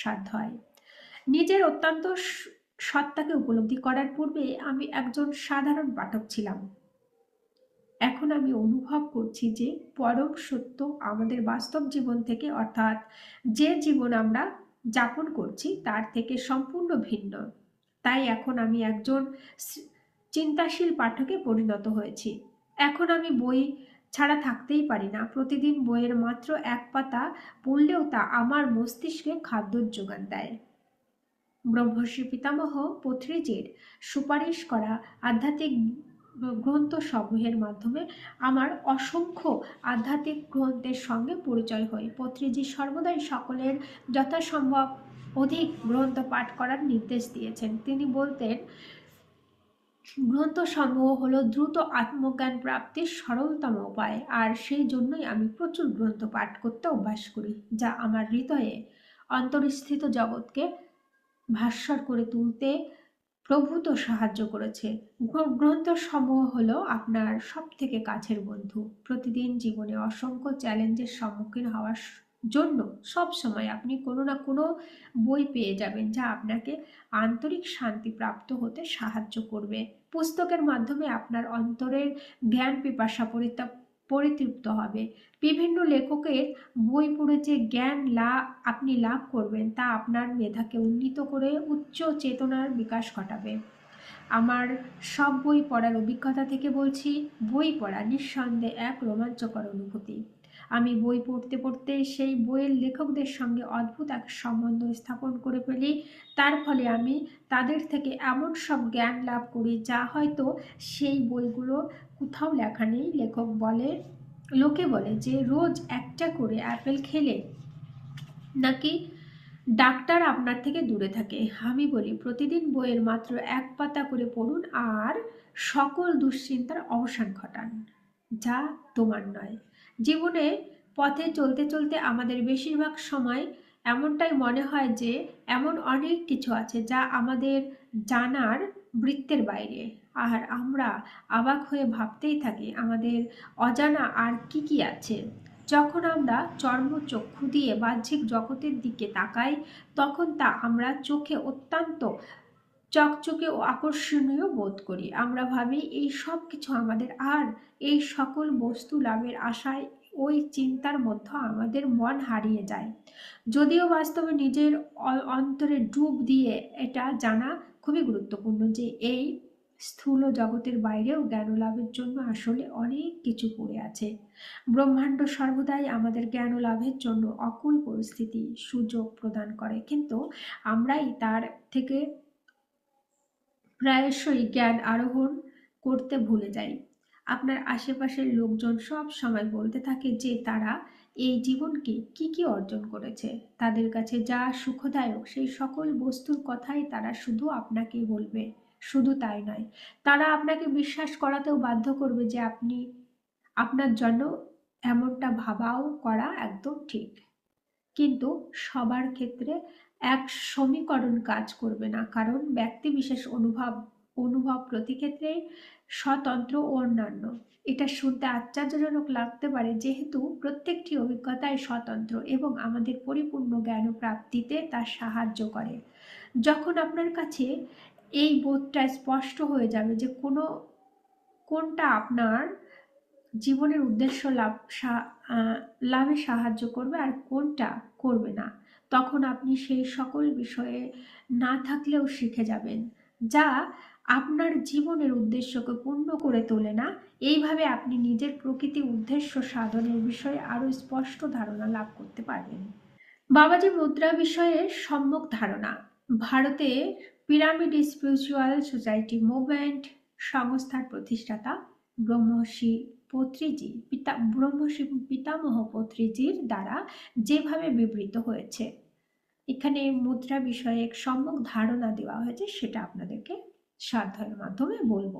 সাধ্য হয়। নিজের অত্যন্ত সত্তাকে উপলব্ধি করার পূর্বে আমি একজন সাধারণ পাঠক ছিলাম। এখন আমি অনুভব করছি যে পরম সত্য আমাদের বাস্তব জীবন থেকে, অর্থাৎ যে জীবন আমরা যাপন করছি তার থেকে সম্পূর্ণ ভিন্ন। তাই এখন আমি একজন চিন্তাশীল পাঠকে পরিণত হয়েছি। এখন আমি বই ছাড়া থাকতেই পারি না। প্রতিদিন বইয়ের মাত্র এক পাতা পড়লেও তা আমার মস্তিষ্কে খাদ্যর যোগান দেয়। ব্রহ্মর্ষি পিতামহ পত্রিজির সুপারিশ করা আধ্যাত্মিক গ্রন্থ সমূহের মাধ্যমে আমার অসংখ্য আধ্যাত্মিক গ্রন্থের সঙ্গে পরিচয় হয়। পত্রিজি সর্বদাই সকলের যথাসম্ভব অধিক গ্রন্থ পাঠ করার নির্দেশ দিয়েছেন। তিনি বলতেন গ্রন্থ সমূহ হলো দ্রুত আত্মজ্ঞান প্রাপ্তির সরলতম উপায়। আর সেই জন্যই আমি প্রচুর গ্রন্থ পাঠ করতে অভ্যাস করি, যা আমার হৃদয়ে অন্তর্স্থিত জগৎকে ভাস্বর করে তুলতে প্রভূত সাহায্য করেছে। গ্র- গ্রন্থসমূহ হলো আপনার সব থেকে কাছের বন্ধু। প্রতিদিন জীবনে অসংখ্য চ্যালেঞ্জের সম্মুখীন হওয়ার জন্য সব সময় আপনি কোনো না কোনো বই পেয়ে যাবেন যা আপনাকে আন্তরিক শান্তি প্রাপ্ত হতে সাহায্য করবে। পুস্তকের মাধ্যমে আপনার অন্তরের জ্ঞান পিপাসা পরিতা- পরিতৃপ্ত হবে। বিভিন্ন লেখকের বই পড়ে যে জ্ঞান লাভ আপনি লাভ করবেন তা আপনার মেধাকে উন্নীত করে উচ্চ চেতনার বিকাশ ঘটাবে। আমার সব বই পড়ার অভিজ্ঞতা থেকে বলছি, বই পড়া নিঃসন্দেহে এক রোমাঞ্চকর অনুভূতি। আমি বই পড়তে পড়তে সেই বইয়ের লেখকদের সঙ্গে অদ্ভুত এক সম্বন্ধ স্থাপন করে ফেলি। তার ফলে আমি তাদের থেকে এমন সব জ্ঞান লাভ করি যা হয়তো সেই বইগুলো কোথাও লেখা নেই, লেখক বলে, লোকে বলে যে রোজ একটা করে অ্যাপেল খেলে। নাকি ডাক্তার আপনার থেকে দূরে থাকে। আমি বলি, প্রতিদিন বইয়ের মাত্র এক পাতা করে পড়ুন আর সকল দুশ্চিন্তার অবসান ঘটান, যা তোমার নয়। জীবনে পথে চলতে চলতে আমাদের বেশিরভাগ সময় এমনটাই মনে হয় যে, এমন অনেক কিছু আছে যা আমাদের জানার বৃত্তের বাইরে। আর আমরা অবাক হয়ে ভাবতেই থাকি আমাদের অজানা আর কি কি আছে। যখন আমরা চর্মচক্ষু দিয়ে বাহ্যিক জগতের দিকে তাকাই, তখন তা আমরা চোখে অত্যন্ত চকচকে ও আকর্ষণীয় বোধ করি। আমরা ভাবি, এই সব কিছু আমাদের আর, এই সকল বস্তু লাভের আশায় ওই চিন্তার মধ্যে আমাদের মন হারিয়ে যায়। যদিও বাস্তবে নিজের অন্তরে ডুব দিয়ে এটা জানা খুবই গুরুত্বপূর্ণ যে এই স্থূল জগতের বাইরেও জ্ঞান লাভের জন্য আসলে অনেক কিছু পড়ে আছে। ব্রহ্মাণ্ড সর্বদাই আমাদের জ্ঞান লাভের জন্য অকুল পরিস্থিতি সুযোগ প্রদান করে। কিন্তু আমরাই তার থেকে প্রায়শই জ্ঞান আরোহণ করতে ভুলে যাই। আপনার আশেপাশের লোকজন সব সময় বলতে থাকে যে তারা এই জীবনকে কি কি অর্জন করেছে। তাদের কাছে যা সুখদায়ক সেই সকল বস্তুর কথাই তারা শুধু আপনাকে বলবে। শুধু তাই নয়, তারা আপনাকে বিশ্বাস করাতেও বাধ্য করবে যে আপনি, আপনার জন্য এমনটা ভাবাও করা একদম ঠিক। কিন্তু সবার ক্ষেত্রে এক সমীকরণ কাজ করবে না। কারণ ব্যক্তি বিশেষ অনুভব অনুভব প্রতি ক্ষেত্রে স্বতন্ত্র ও অন্যান্য। এটা শুনতে আশ্চর্যজনক লাগতে পারে যেহেতু প্রত্যেকটি অভিজ্ঞতাই স্বতন্ত্র এবং আমাদের পরিপূর্ণ জ্ঞান প্রাপ্তিতে তা সাহায্য করে। যখন আপনার কাছে এই বোধটা স্পষ্ট হয়ে যাবে যে কোনো, কোনটা আপনার জীবনের উদ্দেশ্য লাভ লাভে সাহায্য করবে আর কোনটা করবে না তখন আপনি সেই সকল বিষয়ে না থাকলেও শিখে যাবেন। যা আপনার জীবনের উদ্দেশ্যকে পূর্ণ করে তোলে না। এইভাবে আপনি নিজের প্রকৃতি উদ্দেশ্য সাধনের বিষয়ে আরও স্পষ্ট ধারণা লাভ করতে পারবেন। বাবাজি মুদ্রা বিষয়ে সম্যক ধারণা। ভারতে পিরামিড স্পিরিচুয়াল সোসাইটি মুভমেন্ট সংস্থার প্রতিষ্ঠাতা ব্রহ্মর্ষি পত্রিজি, পিতা ব্রহ্মর্ষি পিতামহ পত্রিজির দ্বারা যেভাবে বিবৃত হয়েছে। এখানে মুদ্রা বিষয়ে সম্যক ধারণা দেওয়া হয়েছে, সেটা আপনাদেরকে সাধ্যের মাধ্যমে বলব।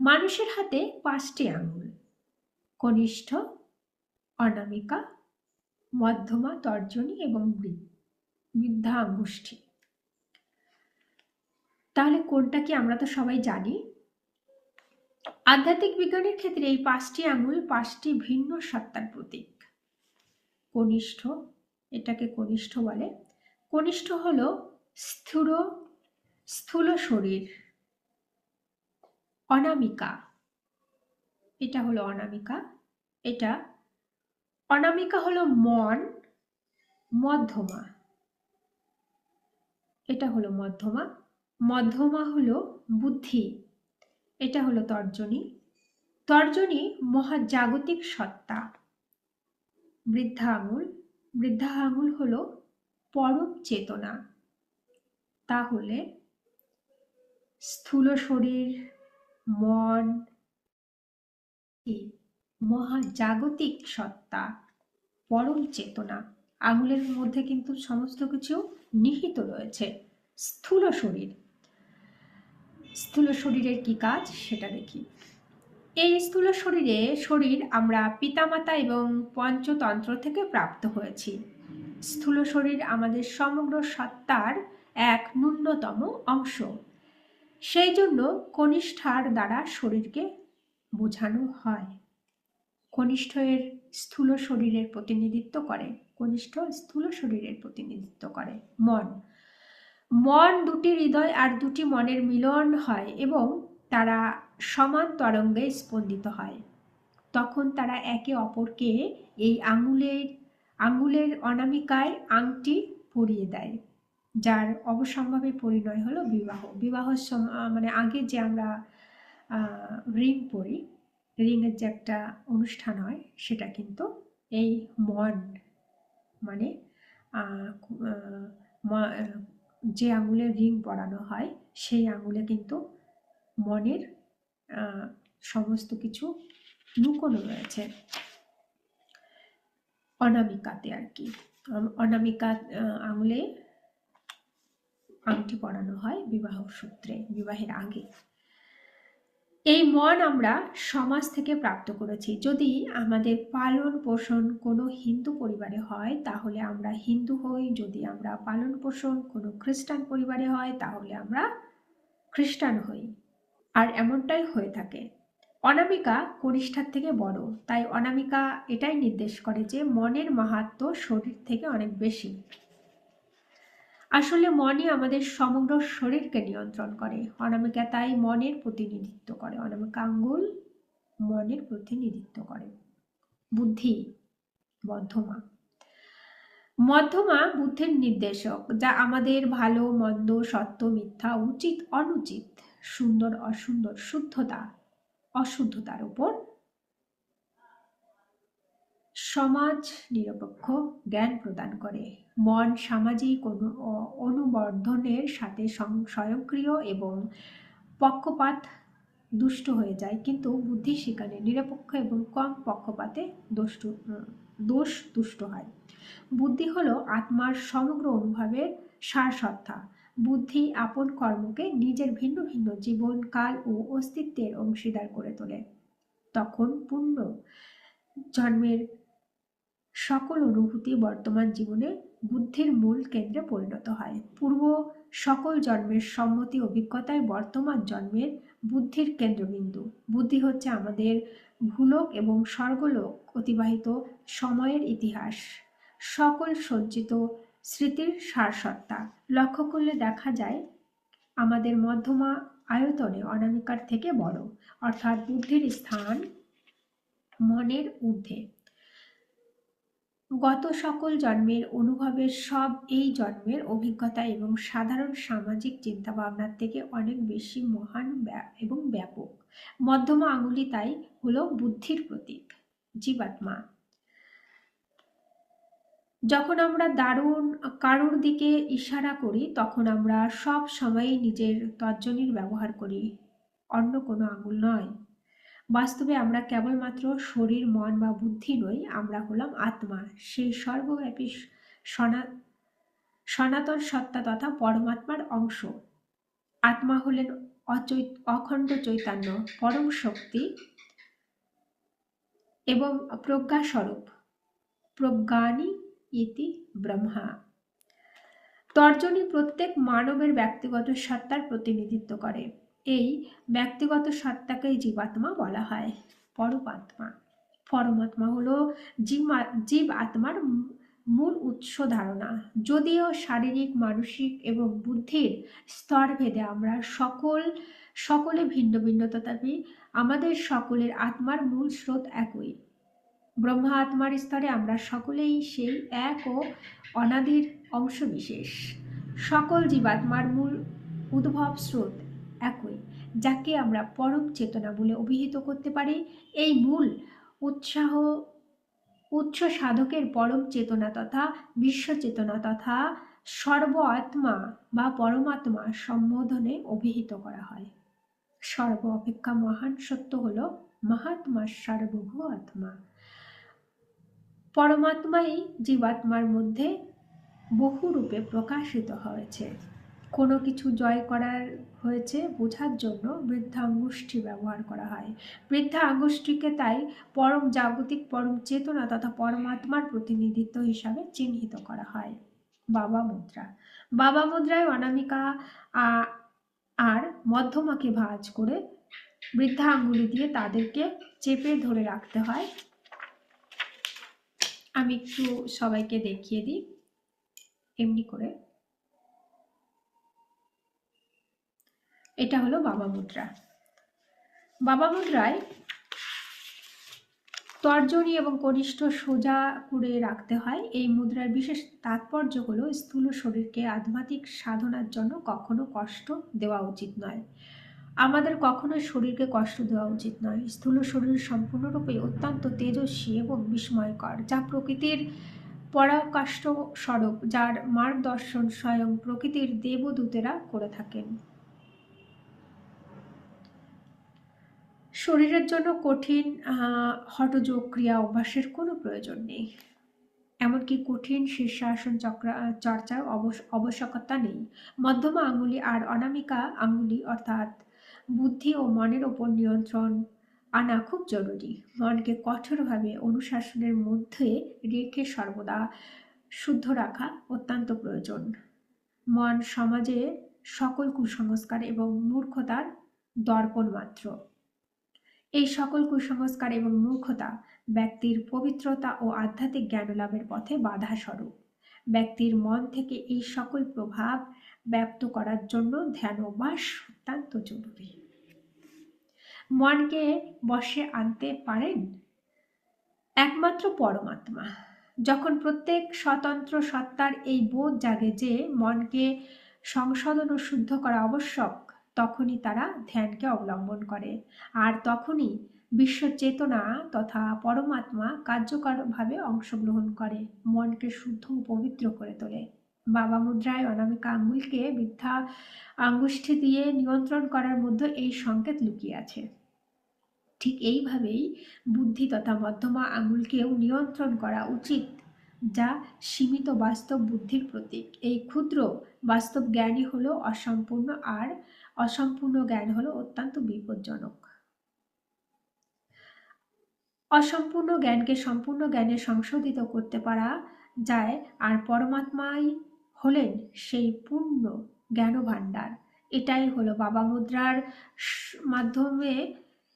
মানুষের হাতে পাঁচটি আঙুল, কনিষ্ঠ, অনামিকা, মধ্যমা, তর্জনী এবং বৃদ্ধা আঙ্গুষ্ঠী তাহলে কোনটা কি আমরা তো সবাই জানি? আধ্যাত্মিক বিজ্ঞানের ক্ষেত্রে এই পাঁচটি আঙুল পাঁচটি ভিন্ন সত্তার প্রতীক। কনিষ্ঠ, এটাকে কনিষ্ঠ বলে। কনিষ্ঠ হল স্থূল স্থূল শরীর। অনামিকা, এটা হলো অনামিকা। এটা, অনামিকা হলো মন, মধ্যমা। এটা হলো মধ্যমা। মধ্যমা হলো বুদ্ধি। এটা হলো তর্জনী। তর্জনী মহাজাগতিক সত্তা। বৃদ্ধা আঙুল বৃদ্ধা আঙুল হলো পরম চেতনা। তাহলে স্থূল শরীর, মন মহাজাগতিক সত্তা, পরম চেতনা। আঙুলের মধ্যে কিন্তু সমস্ত কিছু নিহিত রয়েছে। স্থূল শরীর। স্থূল শরীরের কি কাজ সেটা দেখি। এই স্থূল শরীরে শরীর আমরা পিতামাতা এবং পঞ্চতন্ত্র থেকে প্রাপ্ত হয়েছি। স্থূল শরীর আমাদের সমগ্র সত্তার এক ন্যূনতম অংশ। সেই জন্য কনিষ্ঠার দ্বারা শরীরকে বোঝানো হয়। কনিষ্ঠ এর স্থূল শরীরের প্রতিনিধিত্ব করে। কনিষ্ঠ স্থূল শরীরের প্রতিনিধিত্ব করে। মন। মন দুটি হৃদয় আর দুটি মনের মিলন হয় এবং তারা সমান তরঙ্গে স্পন্দিত হয়। তখন তারা একে অপরকে এই আঙুলের আঙুলের অনামিকায় আংটি পরিয়ে দেয়, যার অবসম্ভাবে পরিণয় হলো বিবাহ। বিবাহ মানে আগে যে আমরা রিং পরি, রিংয়ের যে একটা অনুষ্ঠান হয়, সেটা কিন্তু এই মন মানে যে আঙুলে রিং পরানো হয়, সেই আঙুলে কিন্তু মনের সমস্ত কিছু লুকোনো রয়েছে। অনামিকাতে আর কি। অনামিকা আঙুলে আংটি পরানো হয় বিবাহ সূত্রে, বিবাহের আগে। এই মন আমরা সমাজ থেকে প্রাপ্ত করেছি। যদি আমাদের পালন পোষণ কোনো হিন্দু পরিবারে হয়, তাহলে আমরা হিন্দু হই। যদি আমরা পালন পোষণ কোনো খ্রিস্টান পরিবারে হয়, তাহলে আমরা খ্রিস্টান হই। আর এমনটাই হয়ে থাকে। অনামিকা কনিষ্ঠার থেকে বড়। তাই অনামিকা এটাই নির্দেশ করে যে, মনের মাহাত্ম শরীর থেকে অনেক বেশি। আসলে মনই আমাদের সমগ্র শরীরকে নিয়ন্ত্রণ করে। অনামিকা তাই মনের প্রতিনিধিত্ব করে। অনামিকা আঙ্গুল মনের প্রতিনিধিত্ব করে। বুদ্ধি মধ্যমা। মধ্যমা বুদ্ধির নির্দেশক, যা আমাদের ভালো, মন্দ, সত্য, মিথ্যা, উচিত, অনুচিত, সুন্দর, অসুন্দর, শুদ্ধতা, অশুদ্ধতার উপর সমাজ নিরপেক্ষ জ্ঞান প্রদান করে। মন সামাজিক অনুবর্ধনের সাথে স্বয়ংক্রিয় এবং পক্ষপাত দুষ্ট হয়ে যায়। কিন্তু বুদ্ধি সেখানে নিরপেক্ষ এবং কম পক্ষপাতে দুষ্ট দোষ দুষ্ট হয়। বুদ্ধি হলো আত্মার সমগ্র অনুভবের সারসত্তা। বুদ্ধি আপন কর্মকে নিজের ভিন্ন ভিন্ন জীবন, কাল ও অস্তিত্বের অংশীদার করে তোলে। তখন পূর্ণ জন্মের সকল অনুভূতি বর্তমান জীবনে বুদ্ধির মূল কেন্দ্রে পরিণত হয়। পূর্ব সকল জন্মের সম্মতি অভিজ্ঞতায় বর্তমান জন্মের বুদ্ধির কেন্দ্রবিন্দু। বুদ্ধি হচ্ছে আমাদের ভূলোক এবং স্বর্গলোক অতিবাহিত সময়ের ইতিহাস। সকল সঞ্চিত স্মৃতির সারসত্তা। লক্ষ্য করলে দেখা যায়, আমাদের মধ্যমা আয়তনে অনামিকার থেকে বড়। অর্থাৎ বুদ্ধির স্থান মনের ঊর্ধ্বে। গত সকল জন্মের অনুভবের সব এই জন্মের অভিজ্ঞতা এবং সাধারণ সামাজিক চিন্তাভাবনার থেকে অনেক বেশি মহান এবং ব্যাপক। মধ্যমা আঙুলি তাই হলো বুদ্ধির প্রতীক। জীবাত্মা যখন আমরা দারুণ, কারোর দিকে ইশারা করি, তখন আমরা সব সময়ই নিজের তর্জনীর ব্যবহার করি। অন্য কোনো আঙুল নয়। বাস্তবে আমরা কেবলমাত্র শরীর, মন বা বুদ্ধি নই, আমরা হলাম আত্মা। সেই সর্বব্যাপী সনাতন সত্তা তথা পরমাত্মার অংশ। আত্মা হলেন অচৈ অখণ্ড চৈতন্য, পরম শক্তি এবং প্রজ্ঞাস্বরূপ। প্রজ্ঞানী ইতি ব্রহ্মা। তর্জনী প্রত্যেক মানবের ব্যক্তিগত সত্তার প্রতিনিধিত্ব করে। এই ব্যক্তিগত সত্তাকেই জীবাত্মা বলা হয়। পরমাত্মা। পরমাত্মা হলো জীব জীব আত্মার মূল উৎস ধারণা। যদিও শারীরিক, মানসিক এবং বুদ্ধির স্তর ভেদে আমরা সকল, সকলে ভিন্ন ভিন্ন, তথাপি আমাদের সকলের আত্মার মূল স্রোত একই। ব্রহ্মা আত্মার স্তরে আমরা সকলেই সেই এক ও অনাদির অংশবিশেষ। সকল জীবাত্মার মূল উদ্ভব স্রোত একই, যাকে আমরা পরম চেতনা বলে অভিহিত করতে পারি। এই মূল উৎসাহ উচ্চ সাধকের পরম চেতনা তথা বিশ্ব চেতনা তথা সর্ব আত্মা বা পরমাত্মা সম্বোধনে অভিহিত করা হয়। সর্ব অপেক্ষা মহান সত্য হল মহাত্মা সর্বভূ আত্মা। পরমাত্মাই জীবাত্মার মধ্যে বহু রূপে প্রকাশিত হয়েছে। কোনো কিছু জয় করার হয়েছে বোঝার জন্য বৃদ্ধা আঙ্গুষ্ঠী ব্যবহার করা হয়। বৃদ্ধা আঙ্গুষ্ঠীকে তাই পরম জাগতিক, পরম চেতনা তথা পরমাত্মার প্রতিনিধিত্ব হিসাবে চিহ্নিত করা হয়। বাবা মুদ্রা। বাবা মুদ্রায় অনামিকা আর মধ্যমাকে ভাজ করে বৃদ্ধা আঙ্গুলি দিয়ে তাদেরকে চেপে ধরে রাখতে হয়। আমি একটু সবাইকে দেখিয়ে দিই। এমনি করে এটা হলো বাবা মুদ্রা। বাবা মুদ্রায় তর্জনী এবং কনিষ্ঠ সোজা করে রাখতে হয়। এই মুদ্রার বিশেষ তাৎপর্য হলো স্থূল শরীরকে আধ্যাত্মিক সাধনার জন্য কখনো কষ্ট দেওয়া উচিত নয়। আমাদের কখনোই শরীরকে কষ্ট দেওয়া উচিত নয়। স্থূল শরীর সম্পূর্ণরূপে অত্যন্ত তেজস্বী এবং বিস্ময়কর, যা প্রকৃতির পরাকাষ্ঠ স্বরূপ, যার মার্গদর্শন স্বয়ং প্রকৃতির দেবদূতেরা করে থাকেন। শরীরের জন্য কঠিন হটযোগ ক্রিয়া অভ্যাসের কোনো প্রয়োজন নেই। এমনকি কঠিন শীর্ষাসন চক্র, চর্চার আবশ্যকতা নেই। মধ্যমা আঙ্গুলি আর অনামিকা আঙ্গুলি অর্থাৎ বুদ্ধি ও মনের ওপর নিয়ন্ত্রণ আনা খুব জরুরি। মনকে কঠোরভাবে অনুশাসনের মধ্যে রেখে সর্বদা শুদ্ধ রাখা অত্যন্ত প্রয়োজন। মন সমাজে সকল কুসংস্কার এবং মূর্খতার দর্পণ মাত্র। এই সকল কুসংস্কার এবং মূর্খতা ব্যক্তির পবিত্রতা ও আধ্যাত্মিক জ্ঞান লাভের পথে বাধা স্বরূপ ব্যক্তির মন থেকে এই সকল প্রভাব ব্যক্ত করার জন্য ধ্যান অভ্যাস অত্যন্ত জরুরি। মনকে বসে আনতে পারেন একমাত্র পরমাত্মা। যখন প্রত্যেক স্বতন্ত্র সত্তার এই বোধ জাগে যে মনকে সংশোধন ও শুদ্ধ করা আবশ্যক তখনই তারা ধ্যানকে অবলম্বন করে। আর তখনই বিশ্ব চেতনা তথা পরমাত্মা কার্যকরভাবে অংশগ্রহণ করে, মনকে শুদ্ধ ও পবিত্র করে তোলে। বাবা মুদ্রায় অনামিকা আঙ্গুলকে বৃদ্ধা আঙ্গুষ্ঠি দিয়ে নিয়ন্ত্রণ করার মধ্যে এই সংকেত লুকিয়ে আছে। ঠিক এইভাবেই বুদ্ধি তথা মধ্যমা আঙ্গুলকেও নিয়ন্ত্রণ করা উচিত যা সীমিত বাস্তব বুদ্ধির প্রতীক। এই ক্ষুদ্র বাস্তব জ্ঞানই হলো অসম্পূর্ণ আর অসম্পূর্ণ জ্ঞান হলো অত্যন্ত বিপজ্জনক। অসম্পূর্ণ জ্ঞানকে সম্পূর্ণ জ্ঞানে সংশোধিত করতে পারা যায় আর পরমাত্মাই হলেন সেই পূর্ণ জ্ঞান ভাণ্ডার এটাই হলো বাবা মুদ্রার মাধ্যমে,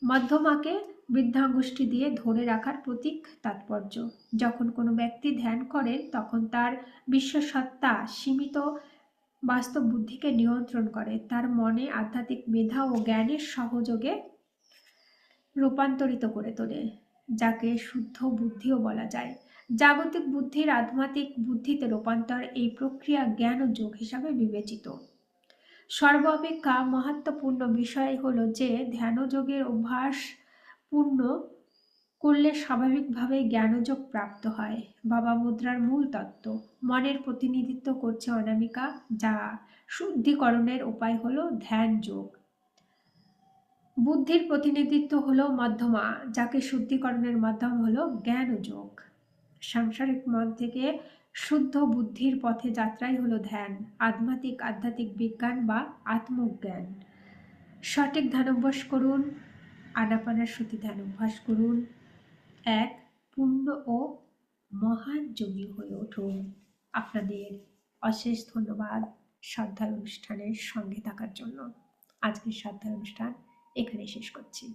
মধ্যমাকে বৃদ্ধাঙ্গুষ্ঠী দিয়ে ধরে রাখার প্রতীক তাৎপর্য। যখন কোনো ব্যক্তি ধ্যান করেন, তখন তার বিশ্বসত্তা সীমিত বাস্তব বুদ্ধিকে নিয়ন্ত্রণ করে। তার মনে আধ্যাত্মিক মেধা ও জ্ঞানের সহযোগে রূপান্তরিত করে তোলে, যাকে শুদ্ধ বুদ্ধিও বলা যায়। জাগতিক বুদ্ধির আধ্যাত্মিক বুদ্ধিতে রূপান্তর এই প্রক্রিয়া জ্ঞান ও যোগ হিসাবে বিবেচিত। সর্বাপেক্ষা মহত্বপূর্ণ বিষয় হলো যে ধ্যানযোগের অভ্যাস পূর্ণ করলে স্বাভাবিকভাবে জ্ঞানযোগ প্রাপ্ত হয়। বাবা মুদ্রার মূল তত্ত্ব, মনের প্রতিনিধিত্ব করছে অনামিকা, যা শুদ্ধিকরণের উপায় হলো ধ্যান যোগ বুদ্ধির প্রতিনিধিত্ব হলো মধ্যমা, যাকে শুদ্ধিকরণের মাধ্যম হলো জ্ঞান যোগ সাংসারিক মন থেকে শুদ্ধ বুদ্ধির পথে যাত্রাই হলো ধ্যান, আধ্যাত্মিক আধ্যাত্মিক বিজ্ঞান বা আত্মজ্ঞান। সঠিক ধ্যান অভ্যাস করুন আনাপানার সতী ধ্যান অভ্যাস করুন। এক পূর্ণ ও মহান যোগী হয়ে উঠুন। আপনাদের অশেষ ধন্যবাদ শ্রদ্ধার অনুষ্ঠানের সঙ্গে থাকার জন্য। আজকের শ্রদ্ধার অনুষ্ঠান এখানে শেষ করছি।